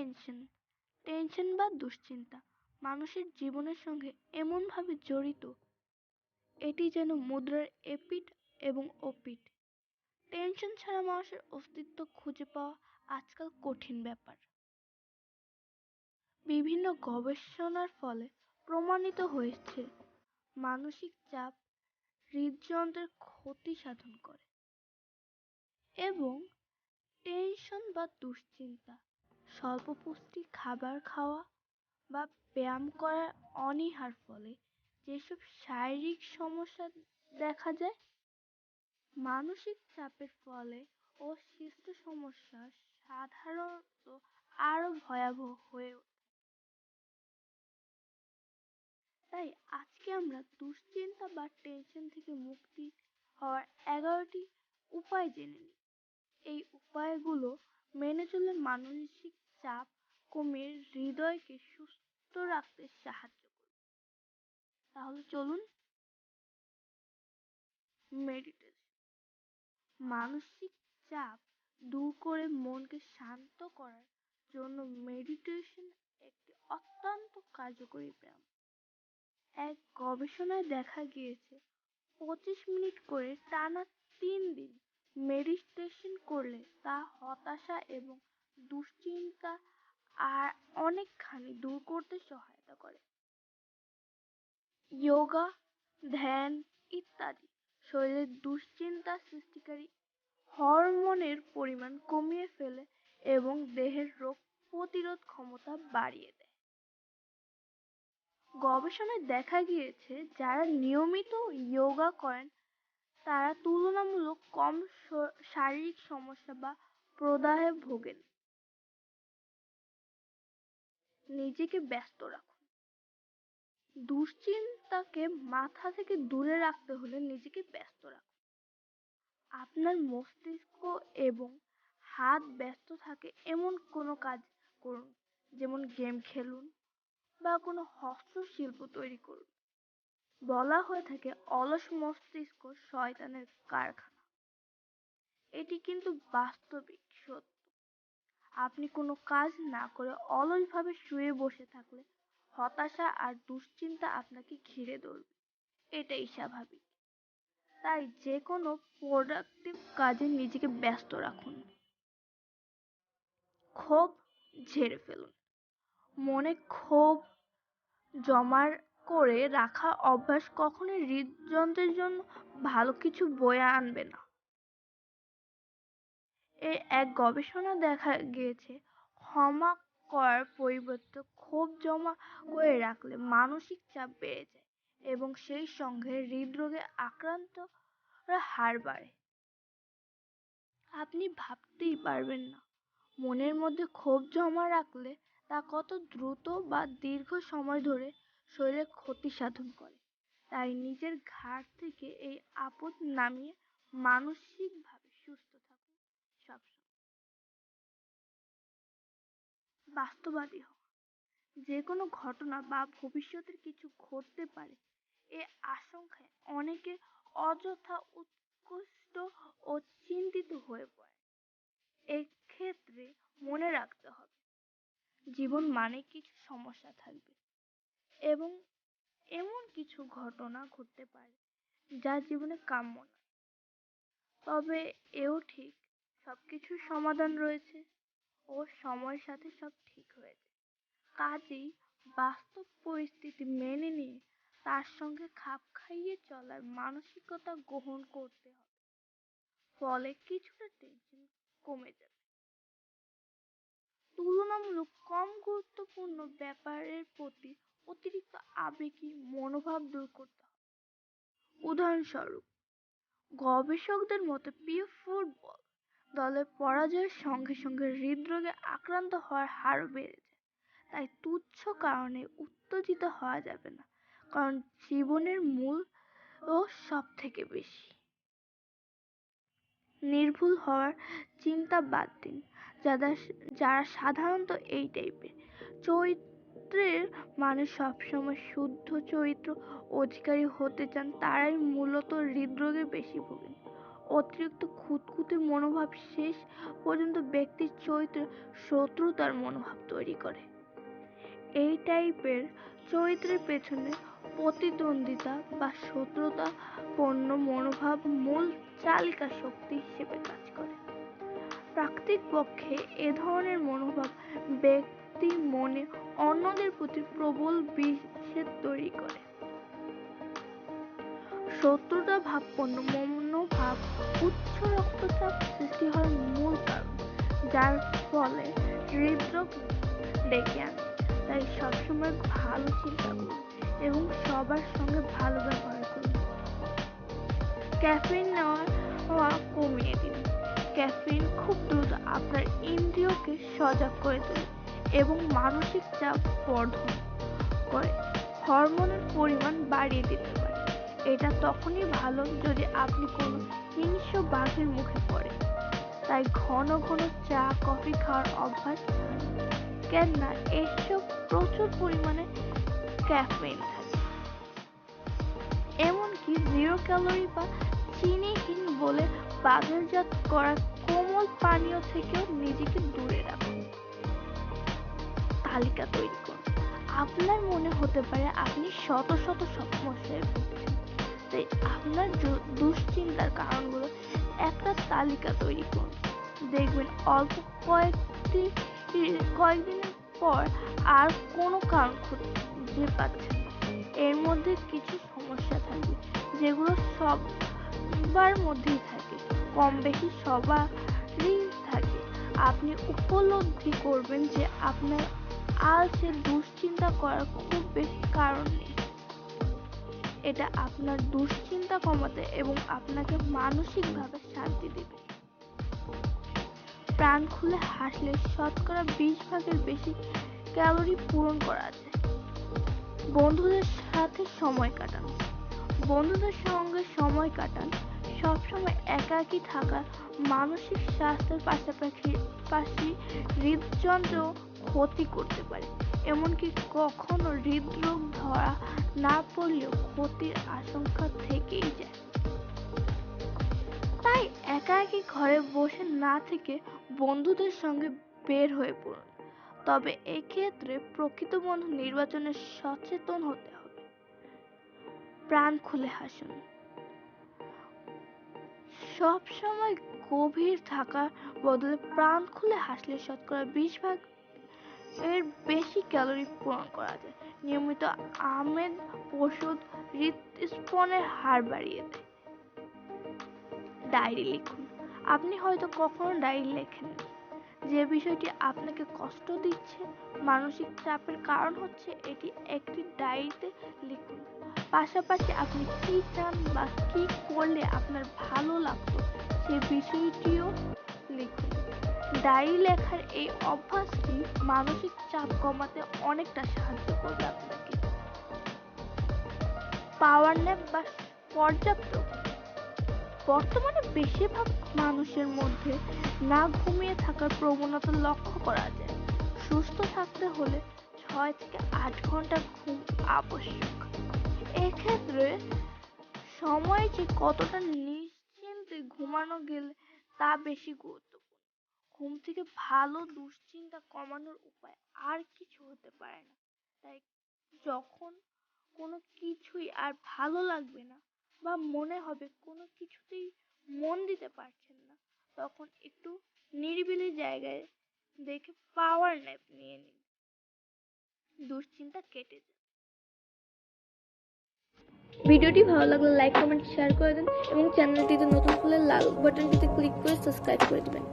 Tension tension বা দুশ্চিন্তা মানুষের জীবনের সঙ্গে এমনভাবে জড়িত, এটি যেন মুদ্রার এপিঠ এবং ওপিঠ। টেনশন ছাড়া মানুষের অস্তিত্ব খুঁজে পাওয়া আজকাল কঠিন ব্যাপার। বিভিন্ন গবেষণার ফলে প্রমাণিত হয়েছে মানসিক চাপ হৃদযন্ত্রের ক্ষতি সাধন করে এবং টেনশন বা দুশ্চিন্তা স্বল্প পুষ্টি খাবার খাওয়া বা ব্যায়াম করার অনীহার ফলে যেসব শারীরিক সমস্যা দেখা যায়, মানসিক চাপের ফলে ও শিষ্ট সমস্যা সাধারণত আরও ভয়াবহ হয়ে ওঠে। তাই আজকে আমরা দুশ্চিন্তা বা টেনশন থেকে মুক্তি হওয়ার এগারোটি উপায় জেনে নিই। এই উপায়গুলো মেনে চললে মানসিক চাপ কমিয়ে হৃদয়কে সুস্থ রাখতে সাহায্য করবে। তাহলে চলুন মেডিটেশন মানসিক চাপ দূর করে মনকে শান্ত করার জন্য মেডিটেশন একটি অত্যন্ত কার্যকরী ব্যায়াম। এক গবেষণায় দেখা গিয়েছে, পঁচিশ মিনিট করে টানা তিন দিন মেডিটেশন করলে তা হতাশা এবং দুশ্চিন্তা আর অনেকখানি দূর করতে সহায়তা করে। যোগা, ধ্যান ইত্যাদি শরীরের দুশ্চিন্তা সৃষ্টিকারী হরমোনের পরিমাণ কমিয়ে ফেলে এবং দেহের রোগ প্রতিরোধ ক্ষমতা বাড়িয়ে দেয়। গবেষণায় দেখা গিয়েছে, যারা নিয়মিত যোগা করেন তারা তুলনামূলক কম শারীরিক সমস্যা বা প্রদাহে ভোগেন। নিজেকে ব্যস্ত রাখুন। দুশ্চিন্তাকে মাথা থেকে দূরে রাখতে হলে নিজেকে ব্যস্ত রাখুন। আপনার মস্তিষ্ক এবং হাত ব্যস্ত থাকে এমন কোনো কাজ করুন, যেমন গেম খেলুন বা কোনো হস্তশিল্প তৈরি করুন। বলা হয়ে থাকে অলস মস্তিষ্ক শয়তানের কারখানা। এটি কিন্তু বাস্তবিক সত্য। আপনি কোনো কাজ না করে অলসভাবে শুয়ে বসে থাকলে হতাশা আর দুশ্চিন্তা আপনাকে ঘিরে ধরবে। এটাই স্বাভাবিক। তাই যে কোনো প্রোডাক্টিভ কাজে নিজেকে ব্যস্ত রাখুন। ক্ষোভ ঝেড়ে ফেলুন। মনে ক্ষোভ জমার করে রাখা অভ্যাস কখনোই হৃদযন্ত্রের জন্য ভালো কিছু বয়ে আনবে না। এই এক গবেষণা দেখা গিয়েছে, ক্ষমা করার পরিবর্তে ক্ষোভ জমা করে রাখলে মানসিক চাপ বেড়ে যায় এবং সেই সঙ্গে হৃদরোগে আক্রান্ত হার বাড়ে। আপনি ভাবতেই পারবেন না, মনের মধ্যে ক্ষোভ জমা রাখলে তা কত দ্রুত বা দীর্ঘ সময় ধরে শরীরে ক্ষতি সাধন করে। তাই নিজের ঘাড় থেকে এই আপদ নামিয়ে মানসিকভাবে সুস্থ থাকুন সবসময়। বাস্তববাদী হওয়া। যে কোনো ঘটনা বা ভবিষ্যতের কিছু ঘটতে পারে, এ আশঙ্কায় অনেকে অযথা উৎকষ্ট ও চিন্তিত হয়ে পড়ে। এক্ষেত্রে মনে রাখতে হবে, জীবন মানে কিছু সমস্যা থাকবে। এবং এমন কিছু ঘটনা ঘটতে পারে যা জীবনে কাম্য নয়। তবে এও ঠিক সবকিছুর সমাধান রয়েছে ও সময়ের সাথে সব ঠিক হয়ে যায় কাজেই বাস্তব পরিস্থিতি মেনে নিয়ে তার সঙ্গে খাপ খাইয়ে চলার মানসিকতা গ্রহণ করতে হবে। ফলে কিছুটা টেনশন কমে যাবে। তুলনামূলক কম গুরুত্বপূর্ণ ব্যাপারের প্রতি অতিরিক্ত আবেগী মনোভাব দূর করতে হবে। উদাহরণস্বরূপ, গবেষকদের মতে প্রিয় ফুটবল দলের পরাজয়ের সঙ্গে সঙ্গে হৃদরোগে আক্রান্ত হওয়ার হারও বেড়ে যায়। তাই তুচ্ছ কারণে উত্তেজিত হওয়া যাবে না, কারণ জীবনের মূল ও সব থেকে বেশি। নির্ভুল হওয়ার চিন্তা বাদ দিন। যারা যারা সাধারণত এই টাইপের। চরিত্রের মানুষ সবসময় শুদ্ধ চরিত্র অধিকারী হতে চান, তারাই মূলত হৃদরোগে বেশি ভোগেন। অতিরিক্ত খুঁতখুঁতে মনোভাব শেষ পর্যন্ত ব্যক্তির চরিত্রে শত্রুতার মনোভাব তৈরি করে। এই টাইপের চরিত্রের পেছনে প্রতিদ্বন্দ্বিতা বা শত্রুতাপূর্ণ মনোভাব মূল চালিকা শক্তি হিসেবে কাজ করে। প্রাকৃতিকপক্ষে এ ধরনের মনোভাব ব্যক্তির মনে অন্যদের প্রতি প্রবল বিষেদ তৈরি করে। শত্রুতা ভাবপন্ন, মনোভাব, উচ্চ রক্তচাপ সৃষ্টি হওয়ার মূল কারণ, যার ফলে হৃদরোগ ডেকে আনে। তাই সবসময় ভালো চিন্তা করুন এবং সবার সঙ্গে ভালো ব্যবহার করুন। ক্যাফিন নেওয়া কমিয়ে দিন। ক্যাফিন খুব দ্রুত আপনার ইন্দ্রিয়কে সজাগ করে তোলে এবং মানসিক চাপ বর্ধন করে, হরমোনের পরিমাণ বাড়িয়ে দিতে পারে। এটা তখনই ভালো যদি আপনি কোনো হিংস্র বাঘের মুখে পড়েন। তাই ঘন ঘন চা, কফি খাওয়ার অভ্যাস কেন না এসব প্রচুর পরিমাণে ক্যাফেইন থাকে। এমনকি জিরো ক্যালোরি বা চিনিহীন বলে বাজারজাত করা কোমল পানীয় থেকেও নিজেকে দূরে রাখুন। তালিকা তৈরি করুন। আপনার মনে হতে পারে আপনি শত শত সমস্যায় ভুগছেন তাই আপনার দুশ্চিন্তার কারণগুলো একটা তালিকা তৈরি করুন। দেখবেন অল্প কয়েকটি, কয়েকদিনের পর আর কোনো কারণ খুঁজে পাচ্ছেন এর মধ্যে কিছু সমস্যা থাকবে, যেগুলো সবার মধ্যেই থাকে কম বেশি সবারই থাকে। আপনি উপলব্ধি করবেন যে আপনার আর সে দুশ্চিন্তা করার খুব বেশি কারণ নেই। এটা আপনার দুশ্চিন্তা কমাতে এবং আপনাকে মানসিকভাবে শান্তি দেবে। প্রাণ খুলে হাসলে শতকরা বিশ ভাগের বেশি ক্যালোরি পূরণ করা যায়। বন্ধুদের সাথে সময় কাটান। বন্ধুদের সঙ্গে সময় কাটান। সবসময় একাকী থাকা মানসিক স্বাস্থ্যের পাশাপাশি পাশি হৃদযন্ত্র ক্ষতি করতে পারে। এমনকি কখনো হৃদরোগ ধরা না পড়লেও ক্ষতির আশঙ্কা থেকেই যায়। তাই একা একই ঘরে বসে না থেকে বন্ধুদের সঙ্গে বের হয়ে পড়ুন। তবে এক্ষেত্রে প্রকৃত বন্ধু নির্বাচনে সচেতন হতে হবে। প্রাণ খুলে হাসুন। সব সময় গভীর থাকার বদলে প্রাণ খুলে হাসলে শতকরা বিশ ভাগ এর বেশি ক্যালোরি পূরণ করা যায়। নিয়মিত আমের ওষুধ হৃদস্পনের হার বাড়িয়ে দেয়। ডায়েরি লিখুন। আপনি হয়তো কখনো ডায়েরি লেখেননি। যে বিষয়টি আপনাকে কষ্ট দিচ্ছে, মানসিক চাপের কারণ হচ্ছে এটি একটি ডায়েরিতে লিখুন। পাশাপাশি আপনি কি চান বা কি করলে আপনার ভালো লাগতো সে বিষয়টিও লিখুন। ডায়েরি লেখার এই অভ্যাসটি মানসিক চাপ কমাতে অনেকটা সাহায্য করবে আপনাকে। পাওয়ার ন্যাপ বা পর্যাপ্ত বর্তমানে বেশিরভাগ মানুষের মধ্যে না ঘুমিয়ে থাকার প্রবণতা লক্ষ্য করা যায়। সুস্থ থাকতে হলে ছয় থেকে আট ঘণ্টা ঘুম আবশ্যক। এক্ষেত্রে সময় যে কতটা নিশ্চিন্তে ঘুমানো গেলে তা বেশি গুরুত্বপূর্ণ। ঘুম থেকে ভালো দুশ্চিন্তা কমানোর উপায় আর কিছু হতে পারে না। তাই যখন কোনো কিছুই আর ভালো লাগবে না বা মনে হবে কোনো কিছুতেই মন দিতে পারছেন না, তখন একটু নিরিবিলি জায়গায় দেখে পাওয়ার ন্যাপ নিয়ে নিন। দুশ্চিন্তা কেটে যাবে ভিডিওটি ভালো লাগলে লাইক কমেন্ট শেয়ার করে দিন এবং চ্যানেলটিতে নতুন হলে লাল বাটনটিতে ক্লিক করে সাবস্ক্রাইব করে দিবেন।